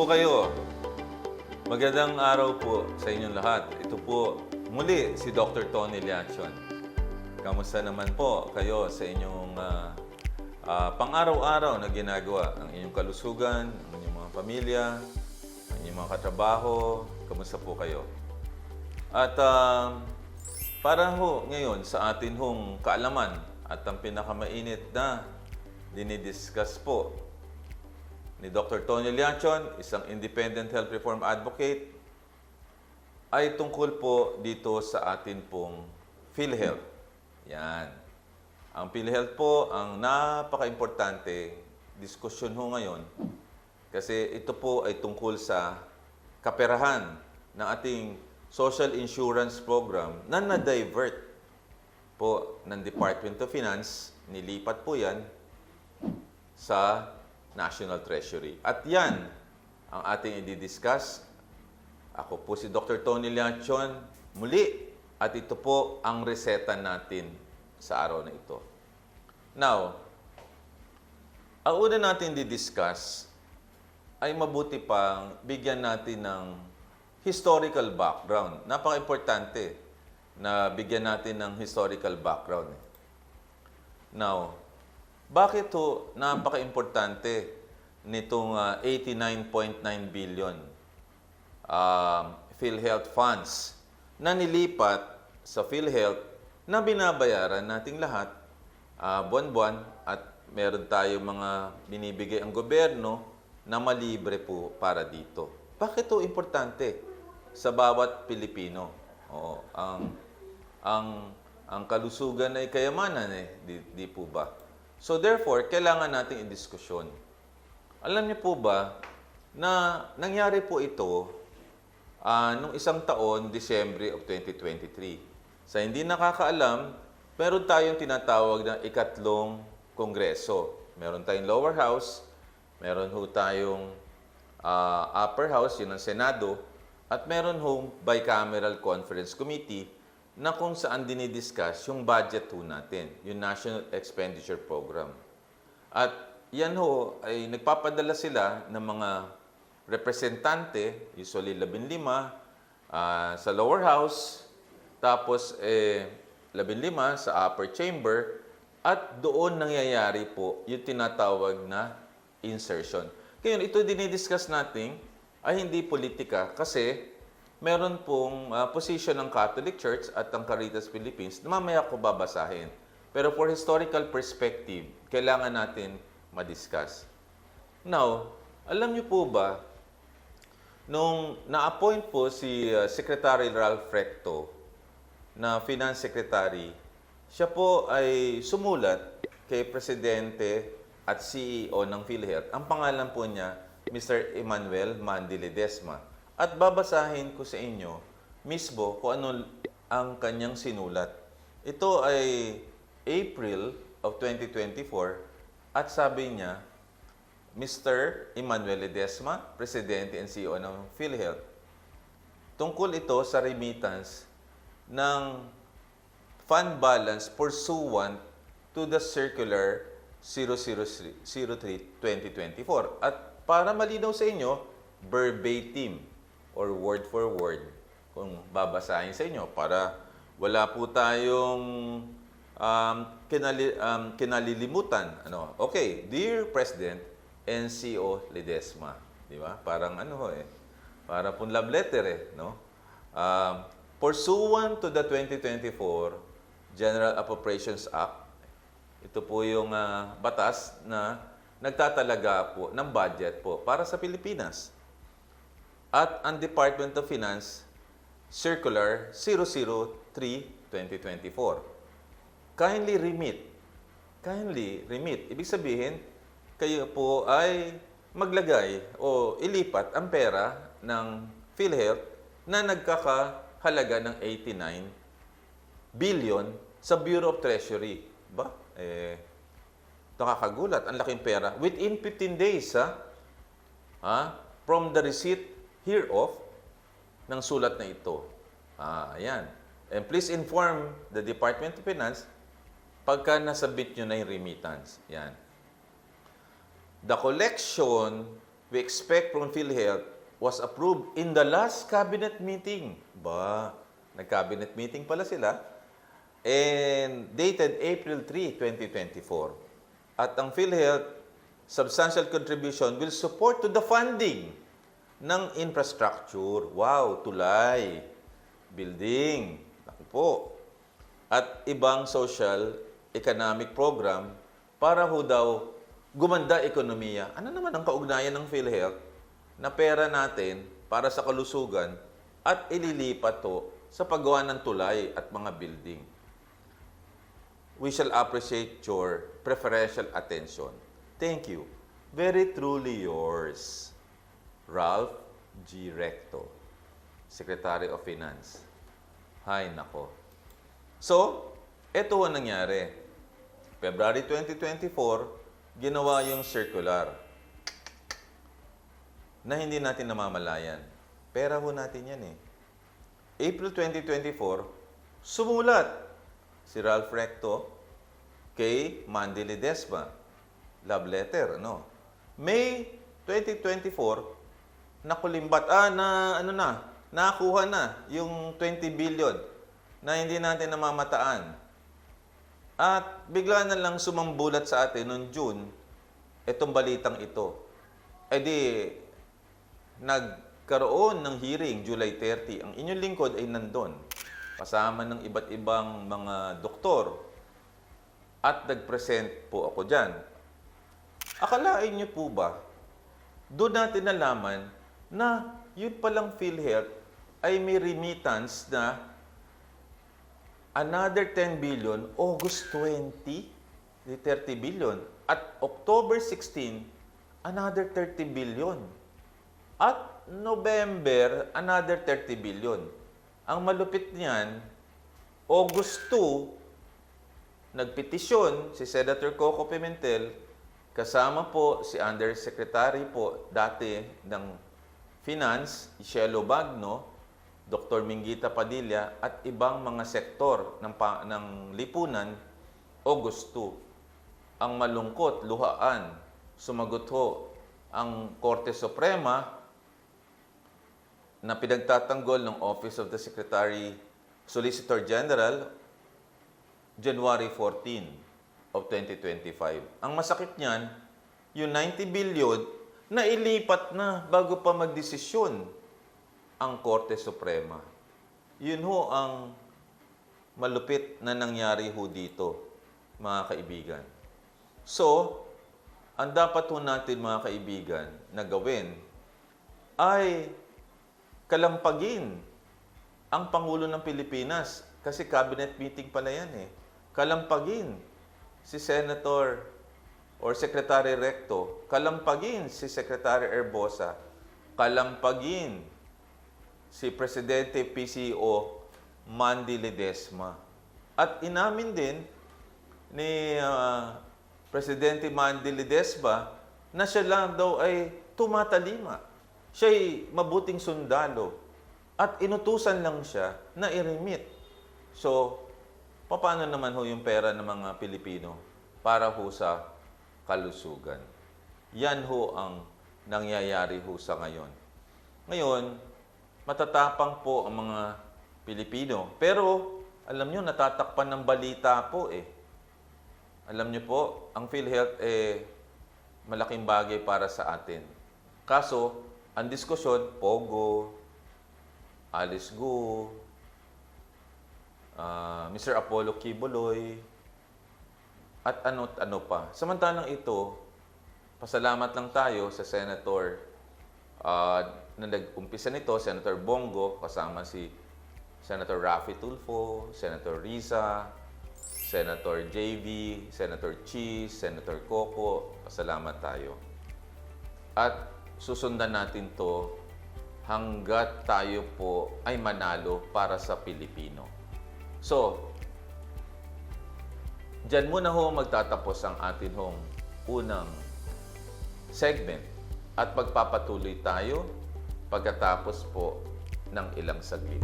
po kayo. Magandang araw po sa inyong lahat. Ito po muli si Dr. Tony Liachon. Kamusta naman po kayo sa inyong ah, ah, pang-araw-araw na ginagawa? Ang inyong kalusugan, ang inyong mga pamilya, ang inyong mga katrabaho. Kamusta po kayo? At um, para ho ngayon sa atin hong kaalaman at ang pinakamainit na dinidiscuss po ni Dr. Tony Liachon, isang independent health reform advocate, ay tungkol po dito sa atin pong PhilHealth. Yan. Ang PhilHealth po, ang napaka-importante diskusyon ho ngayon kasi ito po ay tungkol sa kaperahan ng ating social insurance program na na-divert po ng Department of Finance. Nilipat po yan sa National Treasury. At yan ang ating i-discuss. Ako po si Dr. Tony Liachon muli at ito po ang reseta natin sa araw na ito. Now, ang una natin di-discuss ay mabuti pang bigyan natin ng historical background. Napaka-importante na bigyan natin ng historical background. Now, bakit ho napaka-importante nitong ah, 89.9 billion um, PhilHealth funds na nilipat sa PhilHealth na binabayaran nating lahat ah, buwan-buwan at meron tayong mga binibigay ang gobyerno na malibre po para dito. Bakit ito importante sa bawat Pilipino? Oo, ang ang ang kalusugan ay kayamanan eh, di, di po ba? So therefore, kailangan nating i-diskusyon. Alam niyo po ba na nangyari po ito ah, nung isang taon, Disyembre of 2023. Sa hindi nakakaalam, meron tayong tinatawag na ikatlong kongreso. Meron tayong lower house, meron ho tayong ah, upper house, yun ang Senado, at meron ho bicameral conference committee na kung saan dinidiscuss yung budget ho natin, yung National Expenditure Program. At yan ho, ay nagpapadala sila ng mga representante, usually 15, ah, sa lower house, tapos eh, 15 sa upper chamber, at doon nangyayari po yung tinatawag na insertion. Ngayon, ito dinidiscuss natin ay hindi politika kasi meron pong ah, position ng Catholic Church at ng Caritas Philippines na mamaya ko babasahin. Pero for historical perspective, kailangan natin madiscuss. Now, alam niyo po ba, nung na-appoint po si uh, Secretary Ralph Recto na Finance Secretary, siya po ay sumulat kay Presidente at CEO ng PhilHealth. Ang pangalan po niya, Mr. Emmanuel Mandi Ledesma. At babasahin ko sa inyo mismo kung ano ang kanyang sinulat. Ito ay April of 2024 at sabi niya, Mr. Emmanuel Ledesma, Presidente and CEO ng PhilHealth. Tungkol ito sa remittance ng fund balance pursuant to the Circular 003-2024. At para malinaw sa inyo, verbatim or word for word kung babasahin sa inyo para wala po tayong um, kinali, um, kinalilimutan. Ano? Okay, Dear President NCO Ledesma. Di ba? Parang ano eh. Para pong love letter eh. No? Um, pursuant to the 2024 General Appropriations Act, ito po yung ah, batas na nagtatalaga po ng budget po para sa Pilipinas. At ang Department of Finance Circular 003-2024. Kindly remit. Kindly remit. Ibig sabihin, kayo po ay maglagay o ilipat ang pera ng PhilHealth na nagkakahalaga ng 89 billion sa Bureau of Treasury. Ba? Eh, nakakagulat. Ang laking pera. Within 15 days, ha? ha? From the receipt hereof ng sulat na ito. Ah, ayan. And please inform the Department of Finance pagka nasabit nyo na yung remittance. Yan. The collection we expect from PhilHealth was approved in the last cabinet meeting. Ba, nag-cabinet meeting pala sila. And dated April 3, 2024. At ang PhilHealth substantial contribution will support to the funding ng infrastructure. Wow, tulay, building, naku po. At ibang social economic program para ho daw gumanda ekonomiya. Ano naman ang kaugnayan ng PhilHealth na pera natin para sa kalusugan at ililipat to sa paggawa ng tulay at mga building? we shall appreciate your preferential attention. Thank you. Very truly yours, Ralph G. Recto, Secretary of Finance. Hay nako. So, ito ang nangyari. February 2024, ginawa yung circular na hindi natin namamalayan. Pera ho natin yan eh. April 2024, sumulat si Ralph Recto kay Mandy Ledesma. Love letter, ano? May 2024, nakulimbat, ah, na, ano na, nakuha na yung 20 billion na hindi natin namamataan. At bigla na lang sumambulat sa atin noong June, itong balitang ito. E di, nagkaroon ng hearing July 30. Ang inyong lingkod ay nandun. Kasama ng iba't ibang mga doktor. At nag-present po ako dyan. Akalain niyo po ba, doon natin nalaman na yun palang PhilHealth ay may remittance na another 10 billion, August 20, di 30 billion. At October 16, another 30 billion. At November, another 30 billion. Ang malupit niyan, August 2, nagpetisyon si Senator Coco Pimentel kasama po si Undersecretary po dati ng Finance, Shelo Bagno, Dr. Mingita Padilla at ibang mga sektor ng, pa, ng lipunan, August 2. Ang malungkot, luhaan, sumagot ho ang Korte Suprema na pinagtatanggol ng Office of the Secretary Solicitor General January 14 of 2025. Ang masakit niyan, yung 90 billion na ilipat na bago pa magdesisyon ang Korte Suprema. Yun ho ang malupit na nangyari ho dito, mga kaibigan. So, ang dapat ho natin mga kaibigan na gawin ay kalampagin ang Pangulo ng Pilipinas kasi cabinet meeting pala yan eh. Kalampagin si Senator or Secretary Recto, kalampagin si Secretary Erbosa, kalampagin si Presidente PCO Mandy Ledesma. At inamin din ni ah, Presidente Mandy Ledesma na siya lang daw ay tumatalima. Siya'y mabuting sundalo. At inutusan lang siya na i-remit. So, paano naman ho yung pera ng mga Pilipino para ho sa kalusugan? Yan ho ang nangyayari ho sa ngayon. Ngayon, matatapang po ang mga Pilipino. Pero, alam nyo, natatakpan ng balita po eh. Alam nyo po, ang PhilHealth eh, malaking bagay para sa atin. Kaso, ang diskusyon, Pogo, Alice Gu, ah, Mr. Apollo Kibuloy, at ano't ano pa. Samantalang ito, pasalamat lang tayo sa Senator ah, na nag-umpisa nito, Senator Bongo, kasama si Senator Raffy Tulfo, Senator Riza, Senator JV, Senator Cheese, Senator Coco. Pasalamat tayo. At susundan natin to hanggat tayo po ay manalo para sa Pilipino. So, Diyan muna ho magtatapos ang atin hong unang segment at pagpapatuloy tayo pagkatapos po ng ilang saglit.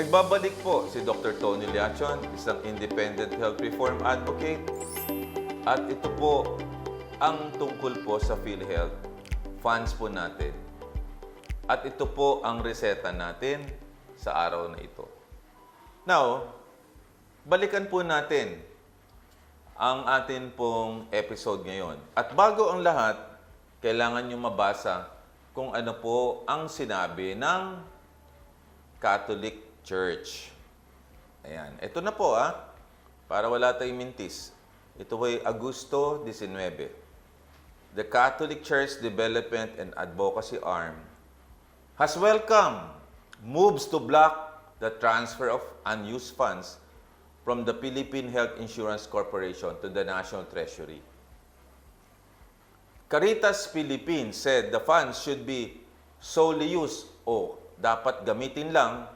Nagbabalik po si Dr. Tony Liachon, isang independent health reform advocate. At ito po ang tungkol po sa PhilHealth funds po natin. At ito po ang reseta natin sa araw na ito. Now, balikan po natin ang atin pong episode ngayon. At bago ang lahat, kailangan nyo mabasa kung ano po ang sinabi ng Catholic Church. Ayan. Ito na po ah, para wala tayong mintis. Ito ay Agosto 19. The Catholic Church Development and Advocacy Arm has welcomed moves to block the transfer of unused funds from the Philippine Health Insurance Corporation to the National Treasury. Caritas Philippines said the funds should be solely used o dapat gamitin lang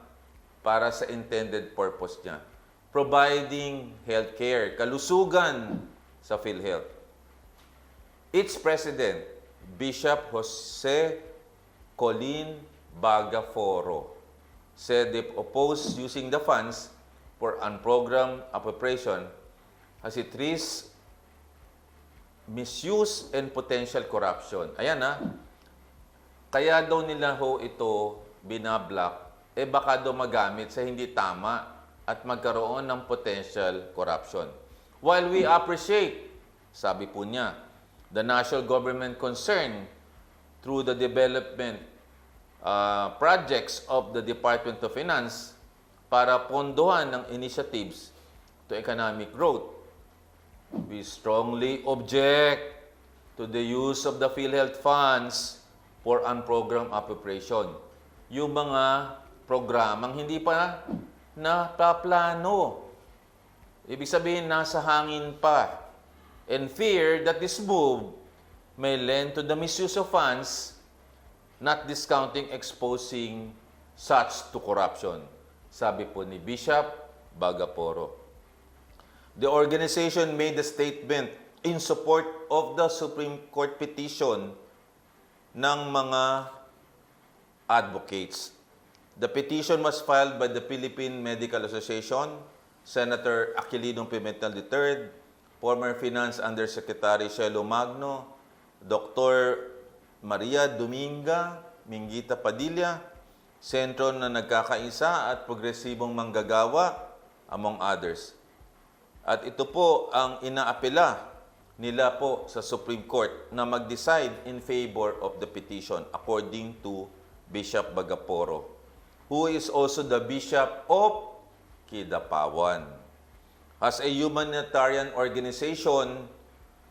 para sa intended purpose niya. Providing healthcare, kalusugan sa PhilHealth. Its president, Bishop Jose Colin Bagaforo, said if opposed using the funds for unprogrammed appropriation as it risks misuse and potential corruption. Ayan ha. Kaya daw nila ho ito binablock, eh baka daw magamit sa hindi tama at magkaroon ng potential corruption. While we appreciate, sabi po niya, the national government concern through the development uh, projects of the Department of Finance para pondohan ng initiatives to economic growth. We strongly object to the use of the PhilHealth funds for unprogrammed appropriation. Yung mga programang hindi pa napaplano. Ibig sabihin, nasa hangin pa. And fear that this move may lend to the misuse of funds, not discounting exposing such to corruption. Sabi po ni Bishop Bagaporo. The organization made a statement in support of the Supreme Court petition ng mga advocates. The petition was filed by the Philippine Medical Association, Senator Aquilino Pimentel III, former Finance Undersecretary Shelo Magno, Dr. Maria Dominga Mingita Padilla, sentro na nagkakaisa at progresibong manggagawa, among others. At ito po ang inaapela nila po sa Supreme Court na mag-decide in favor of the petition according to Bishop Bagaporo, who is also the Bishop of Kidapawan. As a humanitarian organization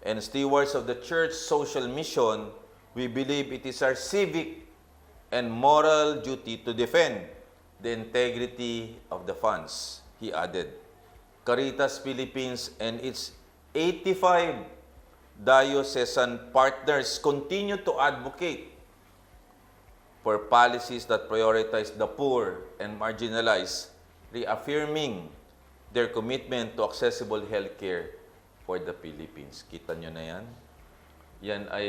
and stewards of the church social mission, we believe it is our civic and moral duty to defend the integrity of the funds, he added. Caritas Philippines and its 85 diocesan partners continue to advocate for policies that prioritize the poor and marginalized, reaffirming their commitment to accessible healthcare for the Philippines. Kita nyo na yan? Yan ay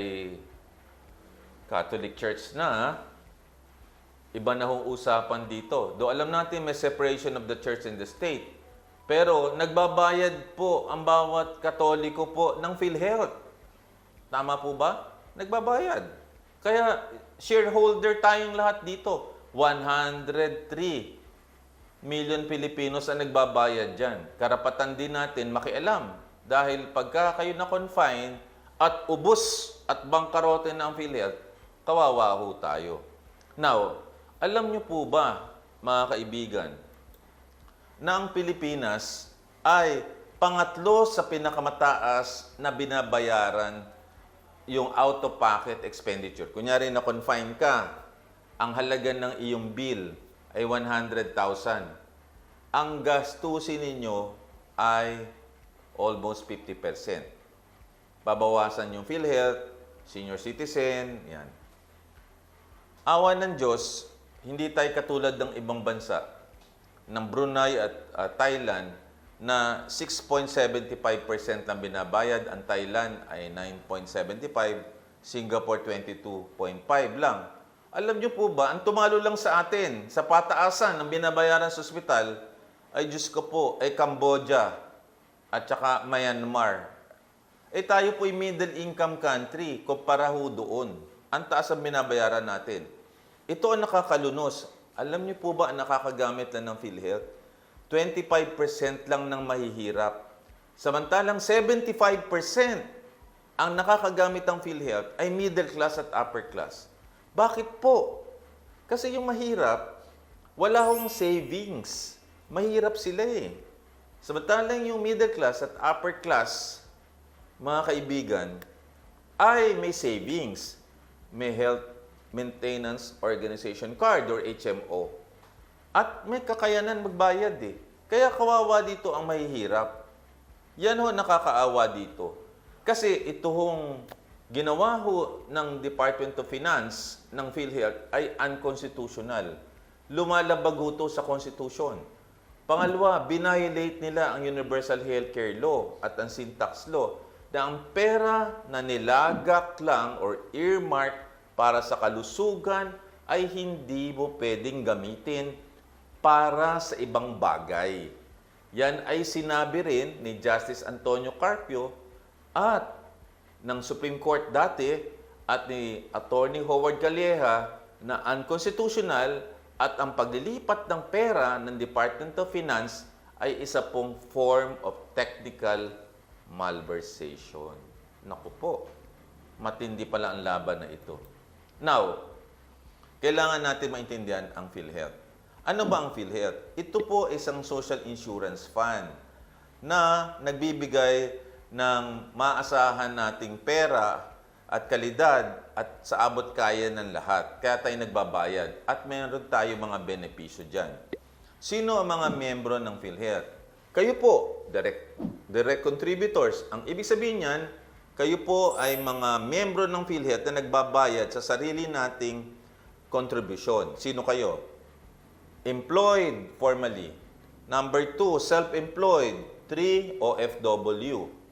Catholic Church na? Iba na hong usapan dito. Do alam natin may separation of the church and the state. Pero nagbabayad po ang bawat katoliko po ng PhilHealth. Tama po ba? Nagbabayad. Kaya shareholder tayong lahat dito. 103 million Pilipinos ang nagbabayad dyan. Karapatan din natin makialam. Dahil pagka kayo na-confine at ubos at bangkarote ng PhilHealth, kawawa ho tayo. Now, alam niyo po ba, mga kaibigan, na ang Pilipinas ay pangatlo sa pinakamataas na binabayaran yung out-of-pocket expenditure. Kunyari na confine ka, ang halaga ng iyong bill ay 100,000. Ang gastusin ninyo ay almost 50%. Babawasan yung PhilHealth, senior citizen, yan. Awa ng Diyos, hindi tayo katulad ng ibang bansa ng Brunei at uh, Thailand na 6.75% ang binabayad, ang Thailand ay 9.75, Singapore 22.5 lang. Alam niyo po ba, ang tumalo lang sa atin, sa pataasan ng binabayaran sa ospital, ay Diyos ko po, ay Cambodia at saka Myanmar. Eh tayo po ay middle income country, kumpara ho doon. Ang taas ang binabayaran natin. Ito ang nakakalunos. Alam niyo po ba ang nakakagamit lang ng PhilHealth? 25% lang ng mahihirap. Samantalang 75% ang nakakagamit ng PhilHealth ay middle class at upper class. Bakit po? Kasi yung mahirap, wala hong savings. Mahirap sila eh. Samantalang yung middle class at upper class, mga kaibigan, ay may savings. May Health Maintenance Organization Card or HMO. At may kakayanan magbayad eh. Kaya kawawa dito ang mahihirap. Yan ho nakakaawa dito. Kasi ito hong ginawa ho ng Department of Finance ng PhilHealth ay unconstitutional. Lumalabag ho to sa Constitution. Pangalawa, binviolate nila ang Universal Healthcare Law at ang Sin Tax Law na ang pera na nilagak lang or earmark para sa kalusugan ay hindi mo pwedeng gamitin para sa ibang bagay. Yan ay sinabi rin ni Justice Antonio Carpio at ng Supreme Court dati at ni Attorney Howard Calleja na unconstitutional at ang paglilipat ng pera ng Department of Finance ay isa pong form of technical malversation. Naku po, matindi pala ang laban na ito. Now, kailangan natin maintindihan ang PhilHealth. Ano ba ang PhilHealth? Ito po isang social insurance fund na nagbibigay ng maasahan nating pera at kalidad at sa abot kaya ng lahat. Kaya tayo nagbabayad at meron tayo mga benepisyo dyan. Sino ang mga miyembro ng PhilHealth? Kayo po, direct, direct contributors. Ang ibig sabihin niyan, kayo po ay mga miyembro ng PhilHealth na nagbabayad sa sarili nating contribution. Sino kayo? Employed formally. Number two, self-employed. Three, OFW.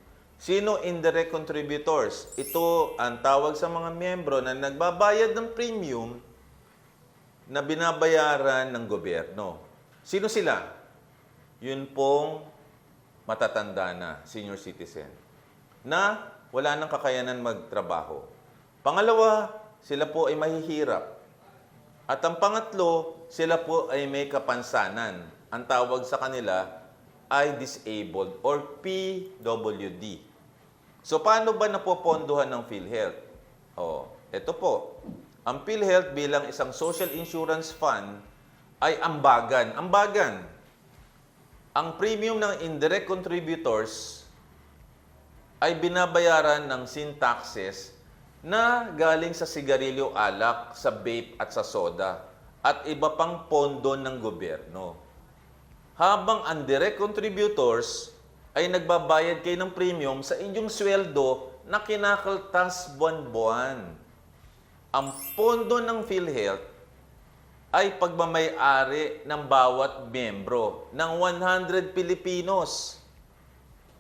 Sino indirect contributors? Ito ang tawag sa mga miyembro na nagbabayad ng premium na binabayaran ng gobyerno. Sino sila? Yun pong matatanda na, senior citizen, na wala nang kakayanan magtrabaho. Pangalawa, sila po ay mahihirap. At ang pangatlo, sila po ay may kapansanan. Ang tawag sa kanila ay disabled or PWD. So paano ba napopondohan ng PhilHealth? Oh, ito po. Ang PhilHealth bilang isang social insurance fund ay ambagan. Ambagan. Ang premium ng indirect contributors ay binabayaran ng sin taxes na galing sa sigarilyo alak, sa vape at sa soda at iba pang pondo ng gobyerno. Habang ang direct contributors ay nagbabayad kayo ng premium sa inyong sweldo na kinakaltas buwan-buwan. Ang pondo ng PhilHealth ay pagmamayari ng bawat miyembro ng 100 Pilipinos.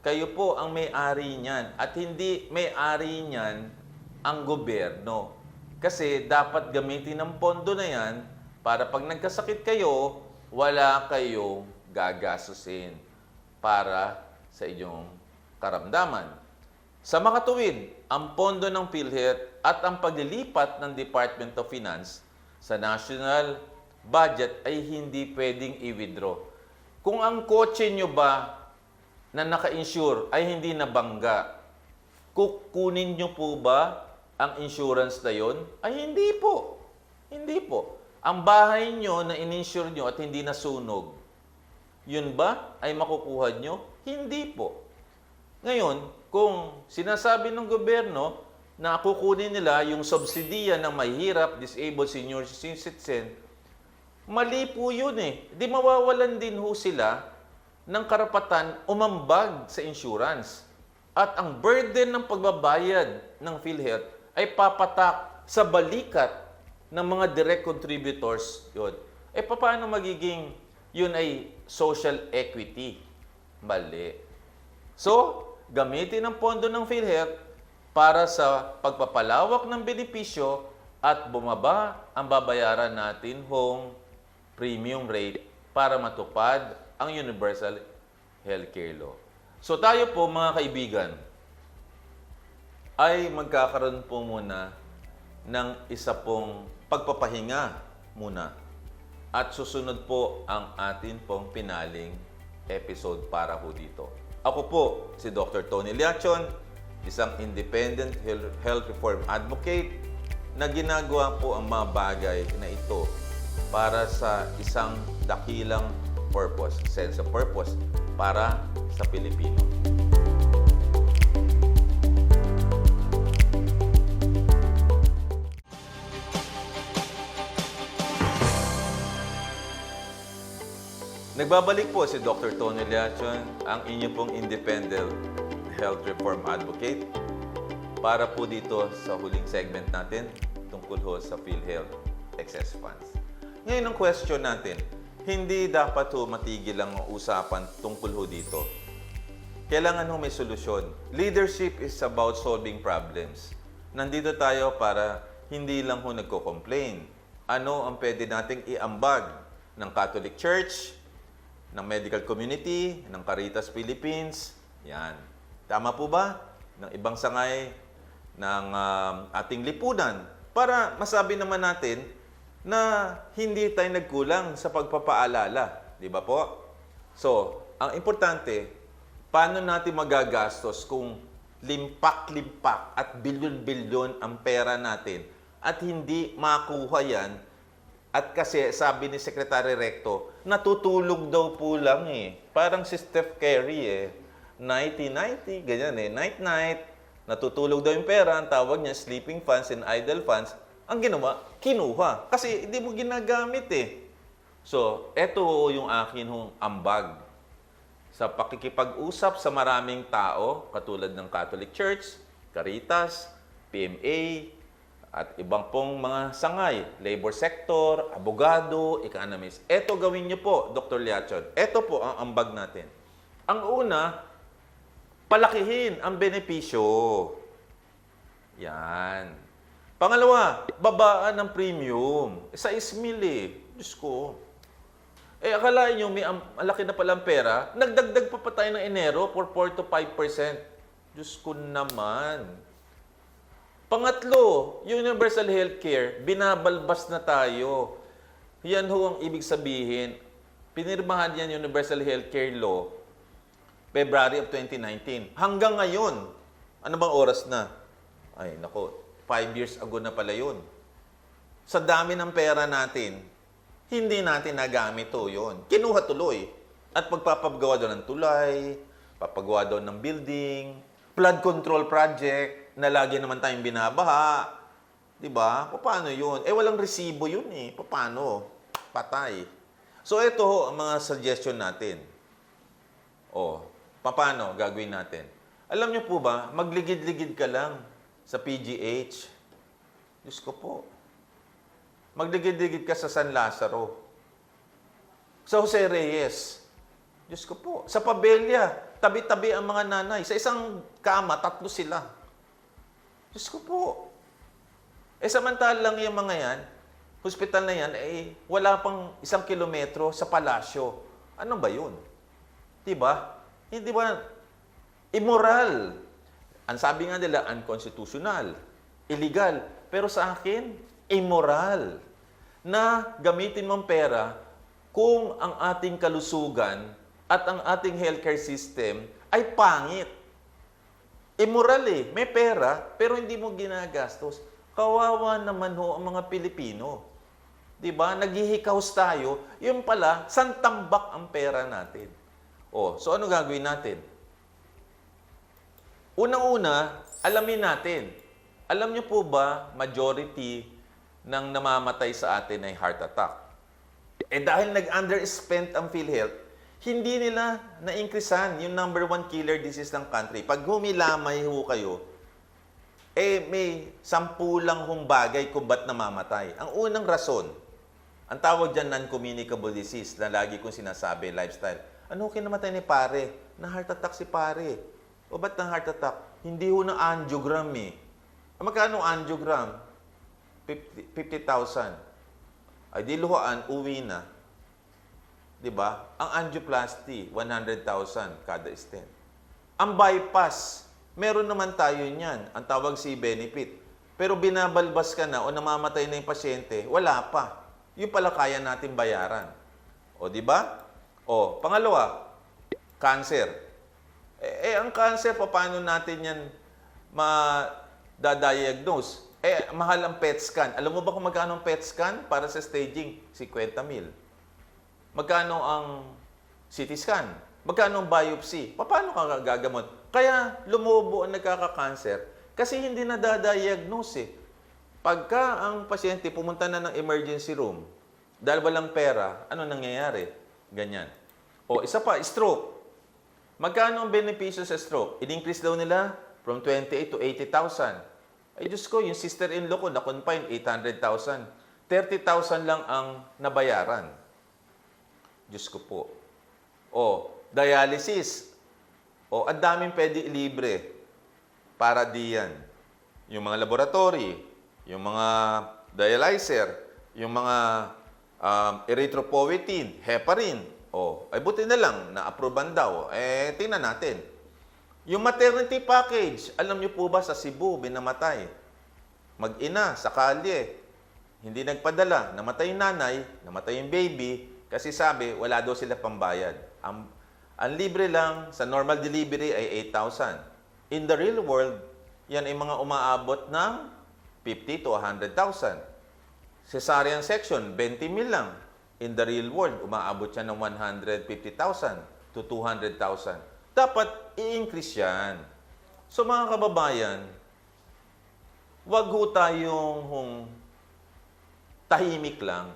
Kayo po ang may-ari niyan at hindi may-ari niyan ang gobyerno. Kasi dapat gamitin ang pondo na yan para pag nagkasakit kayo, wala kayong gagasusin para sa inyong karamdaman. Sa makatuwid, ang pondo ng PhilHealth at ang paglilipat ng Department of Finance sa national budget ay hindi pwedeng i-withdraw. Kung ang kotse nyo ba na naka-insure ay hindi nabangga, kukunin nyo po ba ang insurance na yon? Ay hindi po. Hindi po. Ang bahay nyo na in-insure nyo at hindi nasunog, yun ba ay makukuha nyo? Hindi po. Ngayon, kung sinasabi ng gobyerno na kukunin nila yung subsidiya ng mahirap, disabled, senior citizen, mali po yun eh. Di mawawalan din ho sila ng karapatan umambag sa insurance. At ang burden ng pagbabayad ng PhilHealth ay papatak sa balikat ng mga direct contributors yun. Eh paano magiging yun ay social equity? Mali. So, gamitin ang pondo ng PhilHealth para sa pagpapalawak ng benepisyo at bumaba ang babayaran natin hong premium rate para matupad ang Universal Healthcare Law. So tayo po mga kaibigan, ay magkakaroon po muna ng isa pong pagpapahinga muna. At susunod po ang atin pong pinaling episode para po dito. Ako po si Dr. Tony Liachon, isang independent health reform advocate na ginagawa po ang mga bagay na ito para sa isang dakilang purpose, sense of purpose, para sa Pilipino. Nagbabalik po si Dr. Tony Liachon, ang inyo pong independent health reform advocate para po dito sa huling segment natin tungkol ho sa PhilHealth Excess Funds. Ngayon ang question natin, hindi dapat ho matigil ang usapan tungkol ho dito. Kailangan ho may solusyon. Leadership is about solving problems. Nandito tayo para hindi lang ho nagko-complain. Ano ang pwede nating iambag ng Catholic Church, ng medical community, ng Caritas Philippines. Yan. Tama po ba? Ng ibang sangay ng um, ating lipunan para masabi naman natin na hindi tayo nagkulang sa pagpapaalala. Di ba po? So, ang importante, paano natin magagastos kung limpak-limpak at bilyon-bilyon ang pera natin at hindi makuha yan at kasi sabi ni Secretary Recto, natutulog daw po lang eh. Parang si Steph Curry eh. Nighty-nighty, ganyan eh. Night-night. Natutulog daw yung pera. Ang tawag niya, sleeping funds and idle funds. Ang ginawa, kinuha. Kasi hindi mo ginagamit eh. So, eto yung akin hong ambag sa pakikipag-usap sa maraming tao, katulad ng Catholic Church, Caritas, PMA, at ibang pong mga sangay, labor sector, abogado, economist. Ito gawin niyo po, Dr. Liachon. Ito po ang ambag natin. Ang una, palakihin ang benepisyo. Yan. Pangalawa, babaan ng premium. Sa ismil eh. Diyos ko. Eh, akalain nyo, may malaki na palang pera, nagdagdag pa pa tayo ng Enero for 4 to 5%. Diyos ko naman. Pangatlo, universal healthcare, binabalbas na tayo. Yan ho ang ibig sabihin. Pinirmahan yan universal healthcare law February of 2019. Hanggang ngayon, ano bang oras na? Ay, nako, five years ago na pala yun. Sa dami ng pera natin, hindi natin nagamit to yun. Kinuha tuloy. At pagpapagawa doon ng tulay, papagawa doon ng building, flood control project na lagi naman tayong binabaha. Di ba? Paano yun? Eh, walang resibo yun eh. Paano? Patay. So, ito ho ang mga suggestion natin. O, paano gagawin natin? Alam niyo po ba, magligid-ligid ka lang sa PGH. Diyos ko po. Magligid-ligid ka sa San Lazaro. Sa Jose Reyes. Diyos ko po. Sa Pabella, tabi-tabi ang mga nanay. Sa isang kama, tatlo sila. Diyos ko po. Eh samantalang yung mga yan, hospital na yan, eh wala pang isang kilometro sa palasyo. Ano ba yun? Diba? Hindi ba immoral? Ang sabi nga nila, unconstitutional, illegal. Pero sa akin, immoral. Na gamitin mong pera kung ang ating kalusugan at ang ating healthcare system ay pangit. Immoral eh. May pera, pero hindi mo ginagastos. Kawawa naman ho ang mga Pilipino. 'Di ba? Naghihikaos tayo, yung pala, santambak ang pera natin. Oh, so ano gagawin natin? Unang-una, alamin natin. Alam niyo po ba, majority ng namamatay sa atin ay heart attack. Eh dahil nag-underspent ang PhilHealth, hindi nila na-increasean yung number one killer disease ng country. Pag humilamay ho kayo, eh may sampu lang hong bagay kung ba't namamatay. Ang unang rason, ang tawag dyan non-communicable disease na lagi kong sinasabi, lifestyle. Ano kinamatay ni pare? Na heart attack si pare. O ba't na heart attack? Hindi ho na angiogram eh. Ah, Magkano ang angiogram? 50 50,000. Ay di luhaan, uwi na. 'Di ba? Ang angioplasty, 100,000 kada stent. Ang bypass, meron naman tayo niyan. Ang tawag si benefit. Pero binabalbas ka na o namamatay na yung pasyente, wala pa. Yung pala kaya natin bayaran. O, di ba? O, pangalawa, cancer. Eh, eh, ang cancer, paano natin yan ma-diagnose? Eh, mahal ang PET scan. Alam mo ba kung magkano ang PET scan para sa staging? 50 mil. Magkano ang CT scan? Magkano ang biopsy? Paano ka gagamot? Kaya lumubo ang nagkaka-cancer kasi hindi na diagnose eh. Pagka ang pasyente pumunta na ng emergency room, dahil walang pera, ano nangyayari? Ganyan. O isa pa, stroke. Magkano ang benepisyo sa stroke? In-increase daw nila from 28 to 80,000. Ay Diyos ko, yung sister-in-law ko na-confine, 800,000. 30,000 lang ang nabayaran. Diyos ko po. O, dialysis. O, ang daming pwede libre para diyan. Yung mga laboratory, yung mga dialyzer, yung mga um, erythropoietin, heparin. O, ay buti na lang, na-approvean daw. Eh, tingnan natin. Yung maternity package, alam niyo po ba sa Cebu, binamatay. Mag-ina sa kalye. Hindi nagpadala. Namatay yung nanay, namatay yung baby, kasi sabi, wala daw sila pambayad. Ang, ang libre lang sa normal delivery ay 8,000. In the real world, yan ay mga umaabot ng 50 to 100,000. Cesarean section, 20 mil lang. In the real world, umaabot siya ng 150,000 to 200,000. Dapat i-increase yan. So mga kababayan, wag ho tayong hung tahimik lang.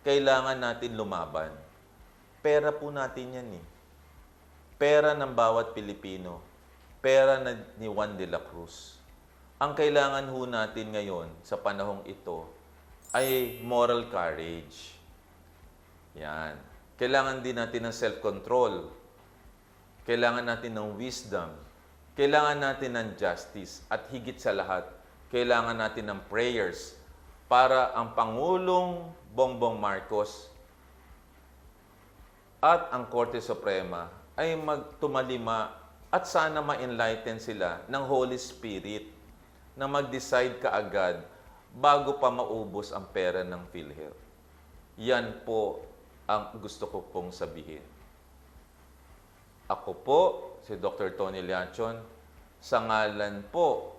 Kailangan natin lumaban. Pera po natin yan eh. Pera ng bawat Pilipino. Pera na ni Juan de la Cruz. Ang kailangan ho natin ngayon sa panahong ito ay moral courage. Yan. Kailangan din natin ng self-control. Kailangan natin ng wisdom. Kailangan natin ng justice. At higit sa lahat, kailangan natin ng prayers para ang Pangulong Bongbong Marcos at ang Korte Suprema ay magtumalima at sana ma-enlighten sila ng Holy Spirit na mag-decide kaagad bago pa maubos ang pera ng PhilHealth. Yan po ang gusto ko pong sabihin. Ako po, si Dr. Tony Lianchon, sa ngalan po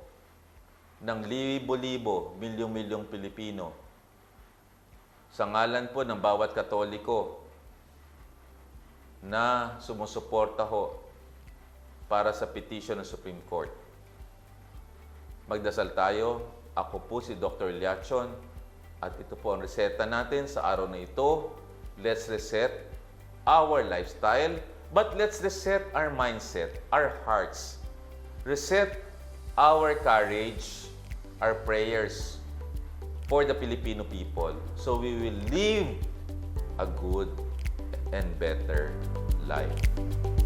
ng libo-libo, milyong-milyong Pilipino, sa ngalan po ng bawat Katoliko na sumusuporta ho para sa petition ng Supreme Court. Magdasal tayo. Ako po si Dr. Liachon at ito po ang reseta natin sa araw na ito. Let's reset our lifestyle, but let's reset our mindset, our hearts. Reset our courage, our prayers for the Filipino people so we will live a good and better life.